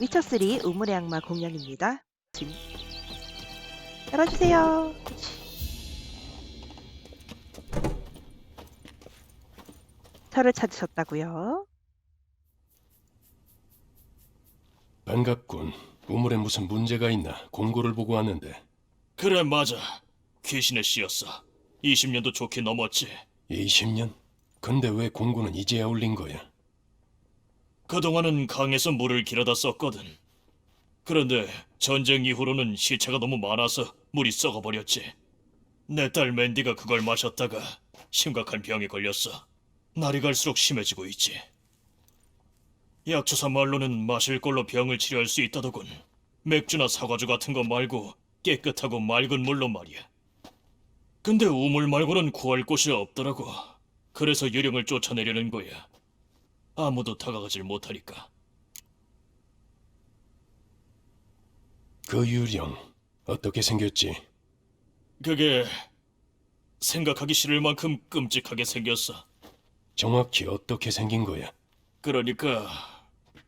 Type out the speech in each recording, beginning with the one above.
위쳐3 우물의 악마 공략입니다. 지금. 열어주세요. 저를 찾으셨다고요? 반갑군. 우물에 무슨 문제가 있나 공고를 보고 왔는데 그래 맞아 귀신의 씨였어 20년도 좋게 넘었지 20년? 근데 왜 공고는 이제야 올린 거야? 그동안은 강에서 물을 길어다 썼거든. 그런데 전쟁 이후로는 시체가 너무 많아서 물이 썩어버렸지. 내 딸 맨디가 그걸 마셨다가 심각한 병에 걸렸어. 날이 갈수록 심해지고 있지. 약초사 말로는 마실 걸로 병을 치료할 수 있다더군. 맥주나 사과주 같은 거 말고 깨끗하고 맑은 물로 말이야. 근데 우물 말고는 구할 곳이 없더라고. 그래서 유령을 쫓아내려는 거야. 아무도 다가가질 못하니까. 그 유령 어떻게 생겼지? 그게 생각하기 싫을 만큼 끔찍하게 생겼어. 정확히 어떻게 생긴 거야? 그러니까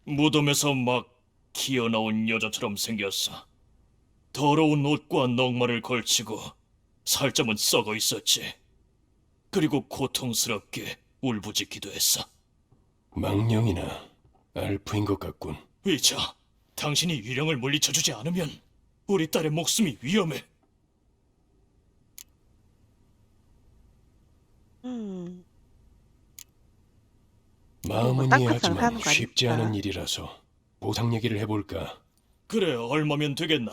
무덤에서 막 기어나온 여자처럼 생겼어. 더러운 옷과 넉마를 걸치고 살점은 썩어 있었지. 그리고 고통스럽게 울부짖기도 했어. 망령이나 알프인 것 같군. 위자, 당신이 유령을 물리쳐주지 않으면 우리 딸의 목숨이 위험해. 음, 마음은 딱 이해하지만 쉽지. 않은 일이라서 보상 얘기를 해볼까? 그래, 얼마면 되겠나?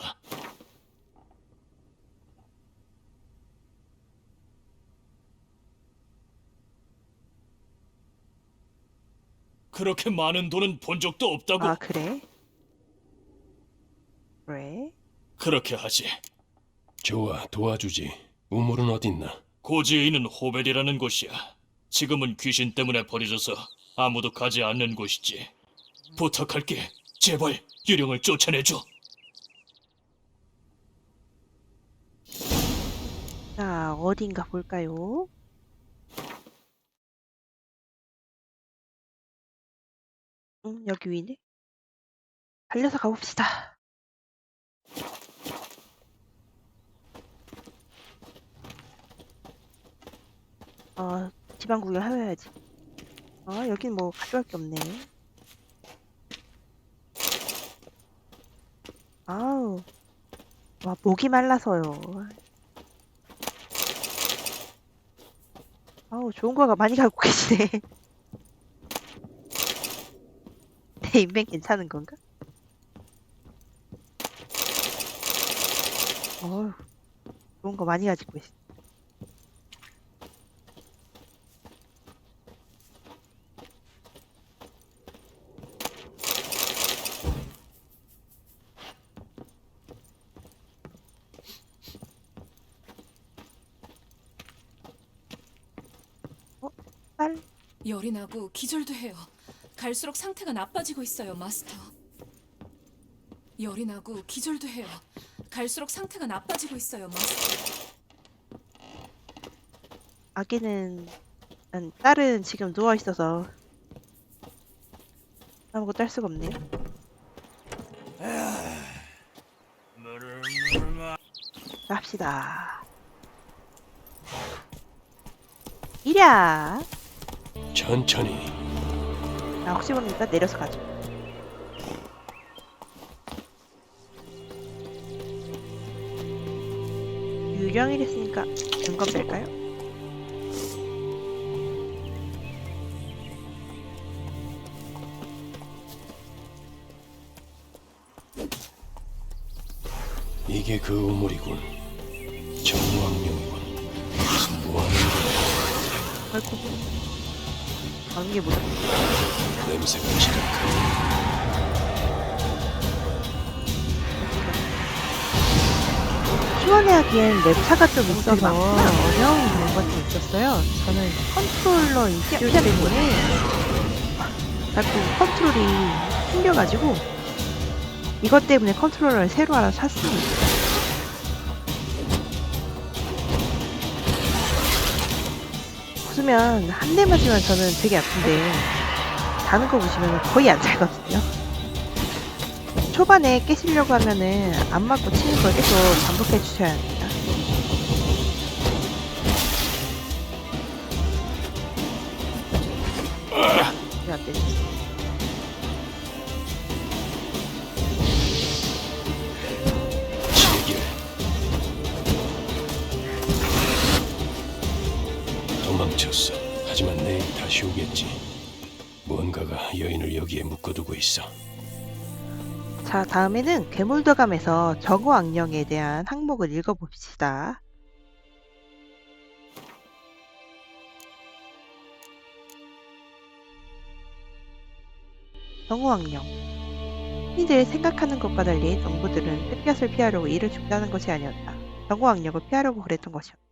그렇게 많은 돈은 본 적도 없다고. 아, 그래? 그래? 그렇게 하지. 좋아 도와주지. 우물은 어딨나? 고지에 있는 호벨이라는 곳이야. 지금은 귀신 때문에 버려져서 아무도 가지 않는 곳이지. 부탁할게. 제발 유령을 쫓아내줘. 자, 어딘가 볼까요? 음, 여기 위네. 달려서 가봅시다. 어, 지방 구경 해야지. 아, 여긴 뭐 가져갈 게 없네. 아우, 와, 목이 말라서요. 아우, 좋은 거가 많이 갖고 계시네. 내 인맥 괜찮은 건가? 어휴, 좋은 거 많이 가지고 계시. 어? 빨? 열이 나고 기절도 해요. 갈수록 상태가 나빠지고 있어요, 마스터. 열이 나고 기절도 해요. 갈수록 상태가 나빠지고 있어요, 마스터. 아기는 음, 딸은 지금 누워 있어서 아무것도 할 수가 없네요. 갑시다. 이랴. 천천히. 나 혹시 모르니까 내려서 가죠. 유령이랬으니까 점검 될까요? 이게 그 우물이군. 정왕령이군. 무슨 뭐하는 거야? 아이고. 아는 게 뭐야? 냄새가 지독하네. 시원해하기엔 랩차가 좀 있어서 어려운 좀 있었어요. 저는 컨트롤러 이슈 때문에 자꾸 컨트롤이 생겨가지고 이것 때문에 컨트롤러를 새로 하나 샀습니다. 웃으면 한 대 맞으면 저는 되게 아픈데 자는 거 보시면 거의 안 자거든요. 초반에 깨시려고 하면은 안 맞고 치는 걸 계속 반복해 주셔야 합니 오겠지. 뭔가가 여인을 여기에 묶어두고 있어. 자, 다음에는 괴물도감에서 정오 악령에 대한 항목을 읽어봅시다. 정오 악령. 흔히들 생각하는 것과 달리 농부들은 햇볕을 피하려고 이를 죽다는 것이 아니었다. 정오 악령을 피하려고 그랬던 것이었다.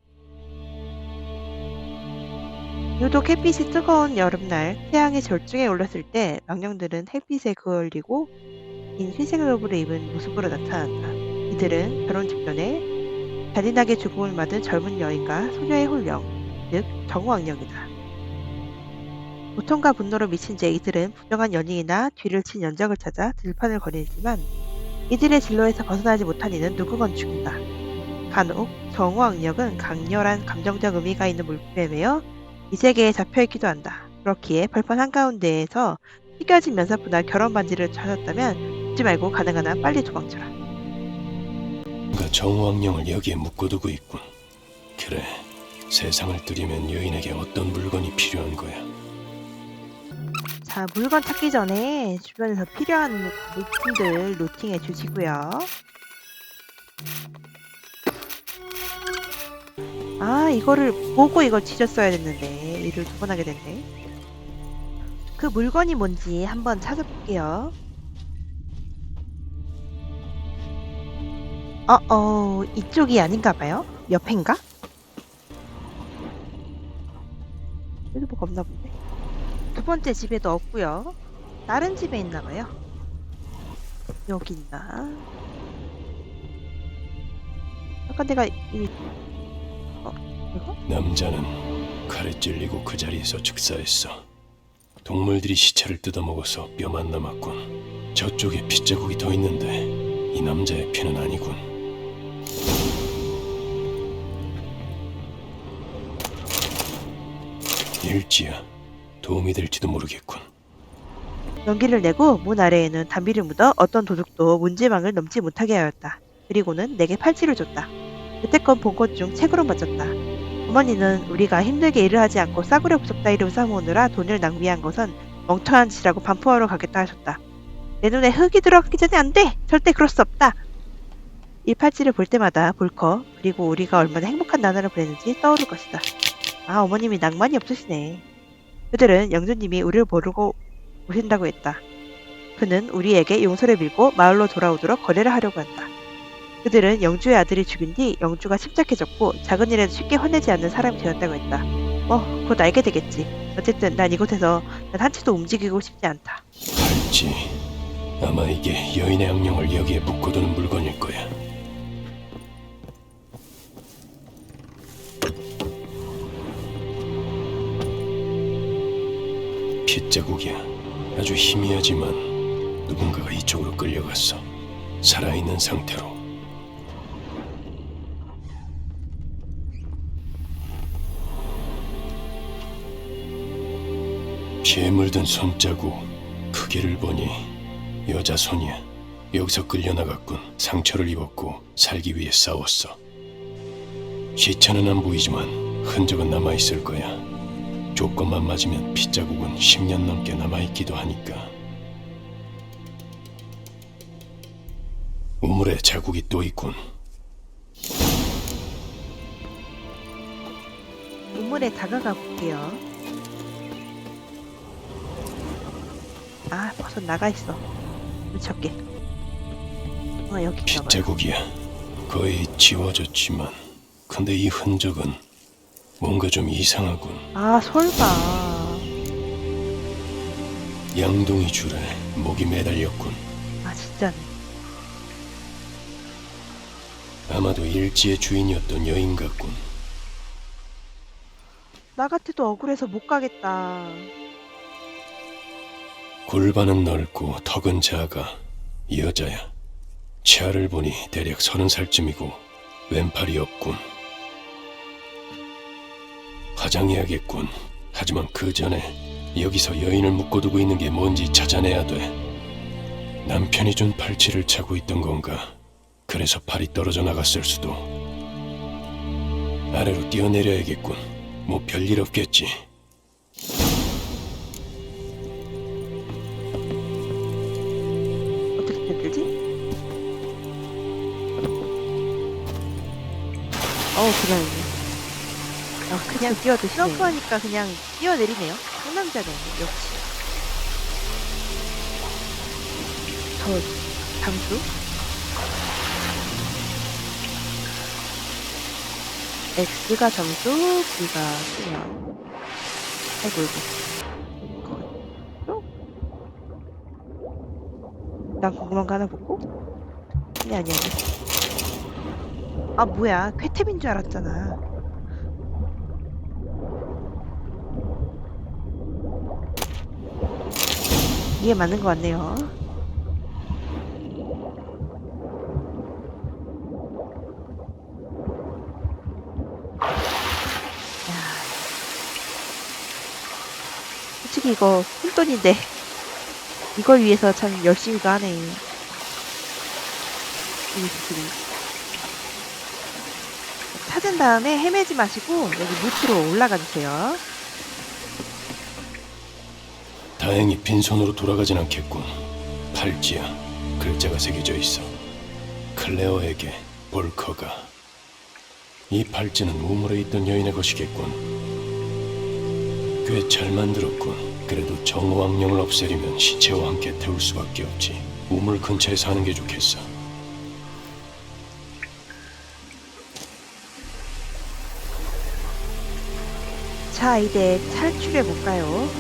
유독 햇빛이 뜨거운 여름날 태양이 절정에 올랐을 때 망령들은 햇빛에 그을리고 긴 흰색 의복을 입은 모습으로 나타난다. 이들은 결혼 직전에 잔인하게 죽음을 맞은 젊은 여인과 소녀의 혼령, 즉 정우왕령이다. 고통과 분노로 미친 제 이들은 부정한 연인이나 뒤를 친 연적을 찾아 들판을 거니지만 이들의 진로에서 벗어나지 못한 이는 누구건 죽는다. 간혹 정우왕령은 강렬한 감정적 의미가 있는 물품에 매여 이 세계에 잡혀있기도 한다. 그렇기에 벌판 한가운데에서 찢겨진 면사포나 결혼 반지를 찾았다면 죽지 말고 가능한 한 빨리 도망쳐라. 뭔가 정황령을 여기에 묶어두고 있군. 그래, 세상을 뜨려면 여인에게 어떤 물건이 필요한 거야. 자, 물건 찾기 전에 주변에서 필요한 물품들 루팅해 주시고요. 아, 이거를 보고 이걸 뒤졌어야 됐는데 일을 두 번 하게 됐네. 그 물건이 뭔지 한번 찾아볼게요. 어, 어, 이쪽이 아닌가 봐요? 옆인가? 여기 뭐가 없나 본데. 두 번째 집에도 없고요. 다른 집에 있나 봐요. 여기 있나? 아까 내가 어 이거? 남자는 칼에 찔리고 그 자리에서 즉사했어. 동물들이 시체를 뜯어먹어서 뼈만 남았군. 저쪽에 핏자국이 더 있는데 이 남자의 피는 아니군. 일지야. 도움이 될지도 모르겠군. 연기를 내고 문 아래에는 담비를 묻어 어떤 도둑도 문지방을 넘지 못하게 하였다. 그리고는 내게 팔찌를 줬다. 여태껏 본 것 중 책으로 맞췄다. 어머니는 우리가 힘들게 일을 하지 않고 싸구려 부적 따위를 사모으느라 돈을 낭비한 것은 멍청한 짓이라고 반포하러 가겠다 하셨다. 내 눈에 흙이 들어가기 전에 안 돼! 절대 그럴 수 없다! 이 팔찌를 볼 때마다 볼커 그리고 우리가 얼마나 행복한 나날을 보냈는지 떠오를 것이다. 아 어머님이 낭만이 없으시네. 그들은 영주님이 우리를 모르고 오신다고 했다. 그는 우리에게 용서를 빌고 마을로 돌아오도록 거래를 하려고 한다. 그들은 영주의 아들이 죽인 뒤 영주가 침착해졌고 작은 일에도 쉽게 화내지 않는 사람이 되었다고 했다. 뭐, 곧 알게 되겠지. 어쨌든 난 이곳에서 단 한치도 움직이고 싶지 않다. 팔찌. 아마 이게 여인의 악령을 여기에 묶어두는 물건일 거야. 핏자국이야. 아주 희미하지만 누군가가 이쪽으로 끌려갔어. 살아있는 상태로. 피에 물든 손자국. 크기를 보니 여자 손이야. 여기서 끌려나갔군. 상처를 입었고 살기 위해 싸웠어. 시체는 안 보이지만 흔적은 남아 있을 거야. 조건만 맞으면 핏자국은 10년 넘게 남아 있기도 하니까. 우물에 자국이 또 있군. 우물에 다가가 볼게요. 아, 벌써 나가 있어. 무척게. 어, 여기. 핏자국이야. 거의 지워졌지만 근데 이 흔적은 뭔가 좀 이상하군. 아, 설마. 양동이 줄에 목이 매달렸군. 아, 진짜네. 아마도 일지의 주인이었던 여인 같군. 나 같아도 억울해서 못 가겠다. 골반은 넓고 턱은 작아. 여자야. 치아를 보니 대략 서른 살쯤이고 왼팔이 없군. 화장해야겠군. 하지만 그 전에 여기서 여인을 묶어두고 있는 게 뭔지 찾아내야 돼. 남편이 준 팔찌를 차고 있던 건가? 그래서 팔이 떨어져 나갔을 수도. 아래로 뛰어내려야겠군. 뭐 별일 없겠지. 어우 그냥 아 그냥 뛰어드시네. 점프하니까 그냥 뛰어내리네요. 상남자네 역시. 저 장수? X가 점수, B가 수명 아이고 이거 난 궁금한 거 하나 보고? 아니 아니 아니 아 뭐야 쾌템인 줄 알았잖아 이게 맞는 것 같네요 야. 솔직히 이거 푼돈인데 이걸 위해서 참 열심히도 하네. 이 스킬이. 찾은 다음에 헤매지 마시고 여기 밑으로 올라가 주세요. 다행히 빈손으로 돌아가진 않겠군. 팔찌야. 글자가 새겨져 있어. 클레어에게 볼커가. 이 팔찌는 우물에 있던 여인의 것이겠군. 꽤 잘 만들었군. 그래도 정오왕령을 없애려면 시체와 함께 태울 수밖에 없지. 우물 근처에 사는 게 좋겠어. 자, 이제 탈출해 볼까요?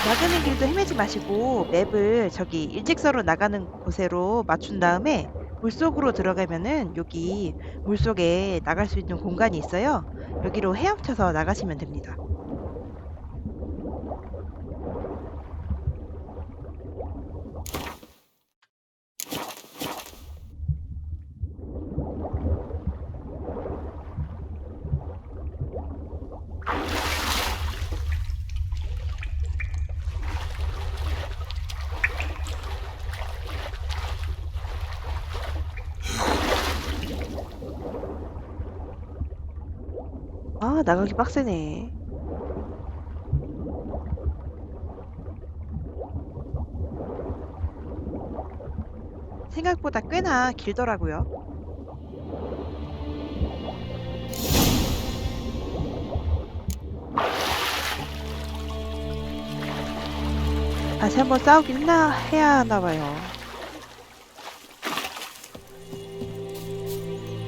나가는 길도 헤매지 마시고 맵을 저기 일직선으로 나가는 곳으로 맞춘 다음에 물속으로 들어가면은 여기 물속에 나갈 수 있는 공간이 있어요. 여기로 헤엄쳐서 나가시면 됩니다. 아, 나가기 빡세네. 생각보다 꽤나 길더라고요. 다시 한번 싸우긴 했나 해야 하나 봐요.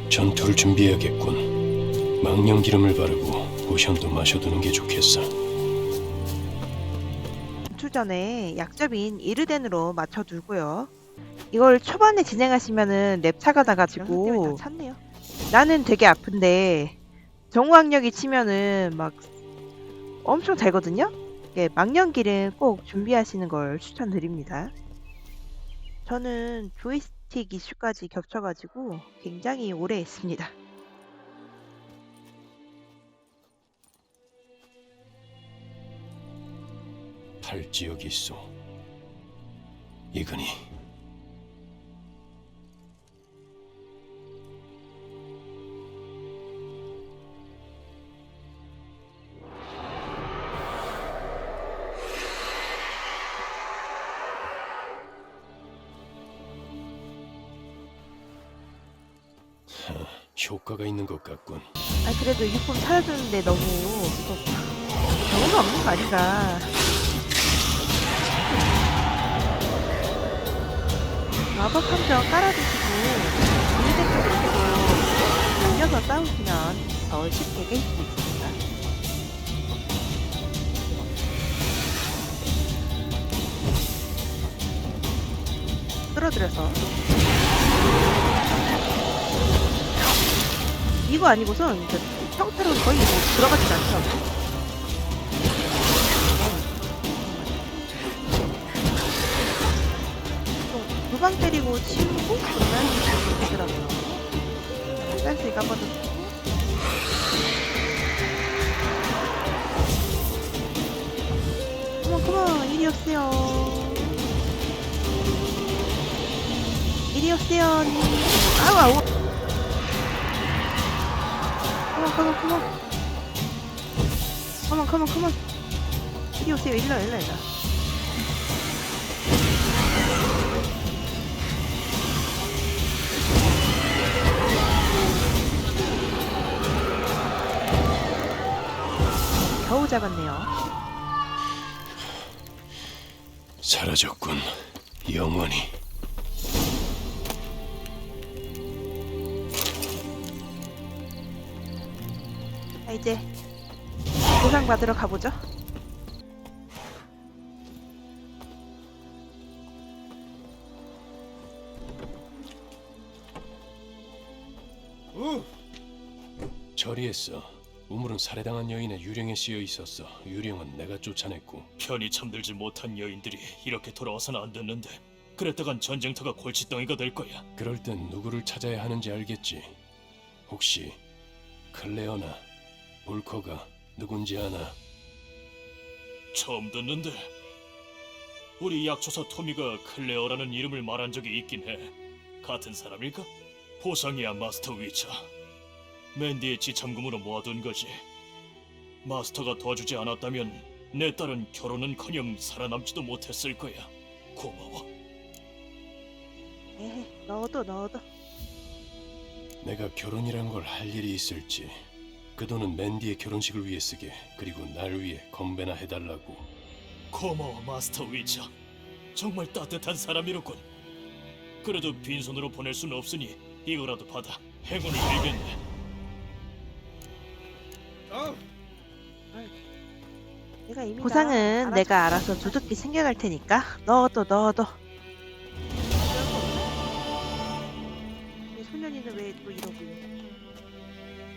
전투를 준비해야겠군. 망령 기름을 바르고 포션도 마셔두는 게 좋겠어. 전투 전에 약점인 이르덴으로 맞춰두고요. 이걸 초반에 진행하시면은 랩차가 나가지고 나는 되게 아픈데 정우학력이 치면은 막 엄청 달거든요. 예, 망령길은 꼭 준비하시는 걸 추천드립니다. 저는 조이스틱 이슈까지 겹쳐가지고 굉장히 오래 했습니다. 팔찌 여기 있어. 이근이 하, 효과가 있는 것 같군. 아 그래도 유품 찾아주는데 너무 또 경우가 없는 거 아닌가. 마법 함정 깔아주시고 일대도 그렇고 올려서 싸우시면 더 쉽게 깰 수 있습니다. 끌어들여서 이거 아니고선 그 형태로 거의 뭐 들어가진 않죠. 두방 때리고 치우고 그러면 되더라고요. 뺐으니까 한번 더. 컴온 컴온 이리 오세요. 이리 오세요. 아우 아우. 컴온 컴온 컴온. 컴온 컴온 컴온. 이리 오세요. 일로 일로 일로. 겨우 잡았네요. 사라졌군. 영원히. 자 이제 보상 받으러 가보죠. 처리했어. 우물은 살해당한 여인의 유령에 씌여 있었어. 유령은 내가 쫓아냈고 편히 잠들지 못한 여인들이 이렇게 돌아와서는 안 됐는데 그랬다간 전쟁터가 골칫덩이가 될 거야. 그럴 땐 누구를 찾아야 하는지 알겠지. 혹시 클레어나 볼커가 누군지 아나? 처음 듣는데 우리 약초사 토미가 클레어라는 이름을 말한 적이 있긴 해. 같은 사람일까? 보상이야 마스터 위쳐. 맨디의 지참금으로 모아둔 거지. 마스터가 도와주지 않았다면 내 딸은 결혼은커녕 살아남지도 못했을 거야. 고마워. 에헤 넣어도 넣어도. 내가 결혼이란 걸 할 일이 있을지. 그 돈은 맨디의 결혼식을 위해 쓰게. 그리고 날 위해 건배나 해달라고. 고마워 마스터 위쳐. 정말 따뜻한 사람이로군. 그래도 빈손으로 보낼 수는 없으니 이거라도 받아 행운을 빌겠네. 보상은 내가 알아서 두둑히 챙겨갈 테니까 넣어도 넣어도. 이 소년이는 왜 또 이러고?